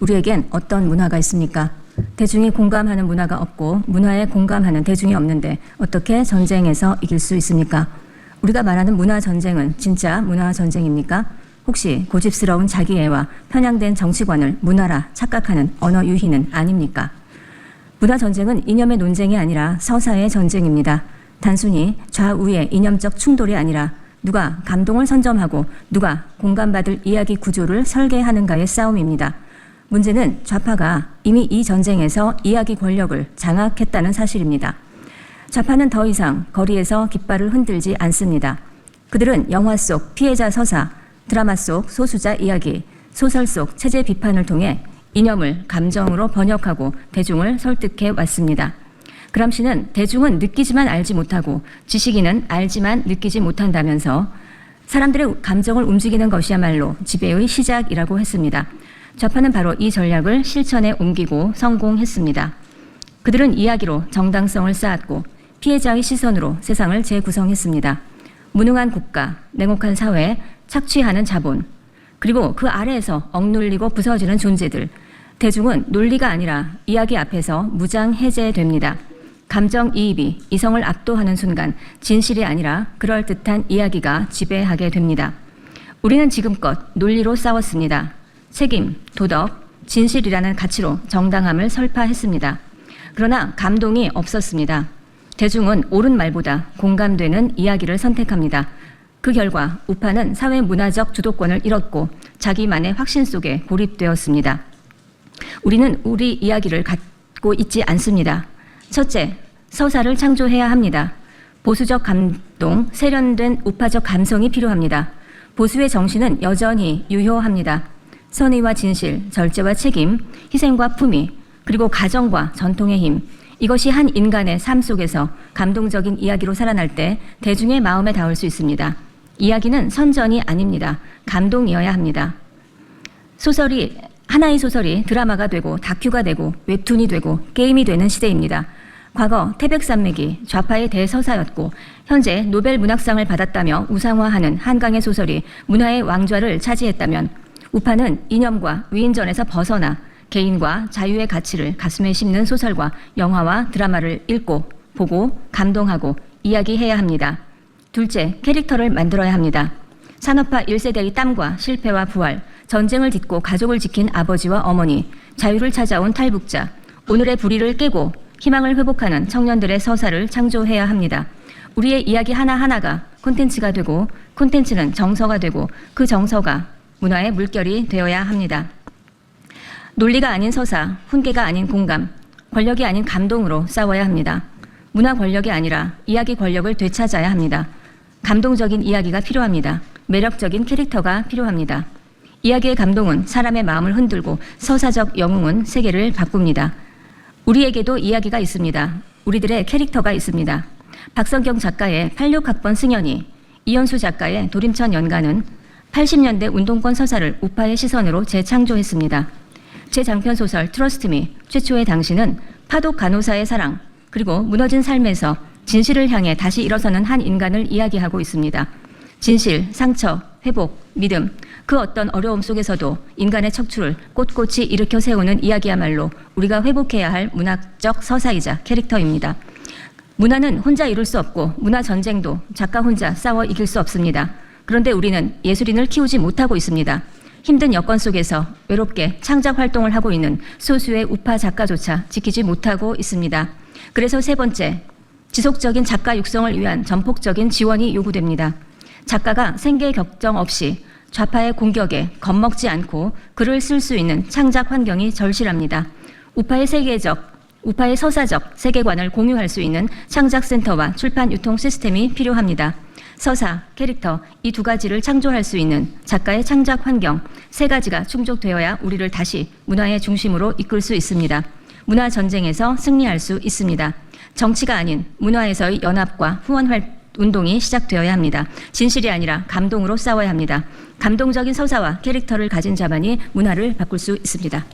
우리에겐 어떤 문화가 있습니까? 대중이 공감하는 문화가 없고 문화에 공감하는 대중이 없는데 어떻게 전쟁에서 이길 수 있습니까? 우리가 말하는 문화 전쟁은 진짜 문화 전쟁입니까? 혹시 고집스러운 자기애와 편향된 정치관을 문화라 착각하는 언어 유희는 아닙니까? 문화 전쟁은 이념의 논쟁이 아니라 서사의 전쟁입니다. 단순히 좌우의 이념적 충돌이 아니라 누가 감동을 선점하고 누가 공감받을 이야기 구조를 설계하는가의 싸움입니다. 문제는 좌파가 이미 이 전쟁에서 이야기 권력을 장악했다는 사실입니다. 좌파는 더 이상 거리에서 깃발을 흔들지 않습니다. 그들은 영화 속 피해자 서사, 드라마 속 소수자 이야기, 소설 속 체제 비판을 통해 이념을 감정으로 번역하고 대중을 설득해 왔습니다. 그람시는 대중은 느끼지만 알지 못하고 지식인은 알지만 느끼지 못한다면서 사람들의 감정을 움직이는 것이야말로 지배의 시작이라고 했습니다. 좌파는 바로 이 전략을 실천에 옮기고 성공했습니다. 그들은 이야기로 정당성을 쌓았고 피해자의 시선으로 세상을 재구성했습니다. 무능한 국가, 냉혹한 사회, 착취하는 자본, 그리고 그 아래에서 억눌리고 부서지는 존재들. 대중은 논리가 아니라 이야기 앞에서 무장 해제됩니다. 감정 이입이 이성을 압도하는 순간 진실이 아니라 그럴듯한 이야기가 지배하게 됩니다. 우리는 지금껏 논리로 싸웠습니다. 책임, 도덕, 진실이라는 가치로 정당함을 설파했습니다. 그러나 감동이 없었습니다. 대중은 옳은 말보다 공감되는 이야기를 선택합니다. 그 결과 우파는 사회 문화적 주도권을 잃었고 자기만의 확신 속에 고립되었습니다. 우리는 우리 이야기를 갖고 있지 않습니다. 첫째, 서사를 창조해야 합니다. 보수적 감동, 세련된 우파적 감성이 필요합니다. 보수의 정신은 여전히 유효합니다. 선의와 진실, 절제와 책임, 희생과 품위, 그리고 가정과 전통의 힘, 이것이 한 인간의 삶 속에서 감동적인 이야기로 살아날 때 대중의 마음에 닿을 수 있습니다. 이야기는 선전이 아닙니다. 감동이어야 합니다. 소설이 하나의 소설이 드라마가 되고 다큐가 되고 웹툰이 되고 게임이 되는 시대입니다. 과거 태백산맥이 좌파의 대서사였고 현재 노벨 문학상을 받았다며 우상화하는 한강의 소설이 문화의 왕좌를 차지했다면 우파는 이념과 위인전에서 벗어나 개인과 자유의 가치를 가슴에 심는 소설과 영화와 드라마를 읽고 보고 감동하고 이야기해야 합니다. 둘째, 캐릭터를 만들어야 합니다. 산업화 1세대의 땀과 실패와 부활, 전쟁을 딛고 가족을 지킨 아버지와 어머니, 자유를 찾아온 탈북자, 오늘의 불의를 깨고 희망을 회복하는 청년들의 서사를 창조해야 합니다. 우리의 이야기 하나하나가 콘텐츠가 되고 콘텐츠는 정서가 되고 그 정서가 문화의 물결이 되어야 합니다. 논리가 아닌 서사, 훈계가 아닌 공감, 권력이 아닌 감동으로 싸워야 합니다. 문화 권력이 아니라 이야기 권력을 되찾아야 합니다. 감동적인 이야기가 필요합니다. 매력적인 캐릭터가 필요합니다. 이야기의 감동은 사람의 마음을 흔들고 서사적 영웅은 세계를 바꿉니다. 우리에게도 이야기가 있습니다. 우리들의 캐릭터가 있습니다. 박성경 작가의 86학번 승연이, 이현수 작가의 도림천 연가는 80년대 운동권 서사를 우파의 시선으로 재창조했습니다. 제 장편 소설 트러스트미 최초의 당시는 파독 간호사의 사랑 그리고 무너진 삶에서 진실을 향해 다시 일어서는 한 인간을 이야기하고 있습니다. 진실, 상처, 회복, 믿음 그 어떤 어려움 속에서도 인간의 척추를 꼿꼿이 일으켜 세우는 이야기야말로 우리가 회복해야 할 문학적 서사이자 캐릭터입니다. 문화는 혼자 이룰 수 없고 문화 전쟁도 작가 혼자 싸워 이길 수 없습니다. 그런데 우리는 예술인을 키우지 못하고 있습니다. 힘든 여건 속에서 외롭게 창작 활동을 하고 있는 소수의 우파 작가조차 지키지 못하고 있습니다. 그래서 세 번째, 지속적인 작가 육성을 위한 전폭적인 지원이 요구됩니다. 작가가 생계 격정 없이 좌파의 공격에 겁먹지 않고 글을 쓸 수 있는 창작 환경이 절실합니다. 우파의 세계적, 우파의 서사적 세계관을 공유할 수 있는 창작센터와 출판 유통 시스템이 필요합니다. 서사, 캐릭터 이 두 가지를 창조할 수 있는 작가의 창작 환경 세 가지가 충족되어야 우리를 다시 문화의 중심으로 이끌 수 있습니다. 문화 전쟁에서 승리할 수 있습니다. 정치가 아닌 문화에서의 연합과 후원 활 운동이 시작되어야 합니다. 진실이 아니라 감동으로 싸워야 합니다. 감동적인 서사와 캐릭터를 가진 자만이 문화를 바꿀 수 있습니다.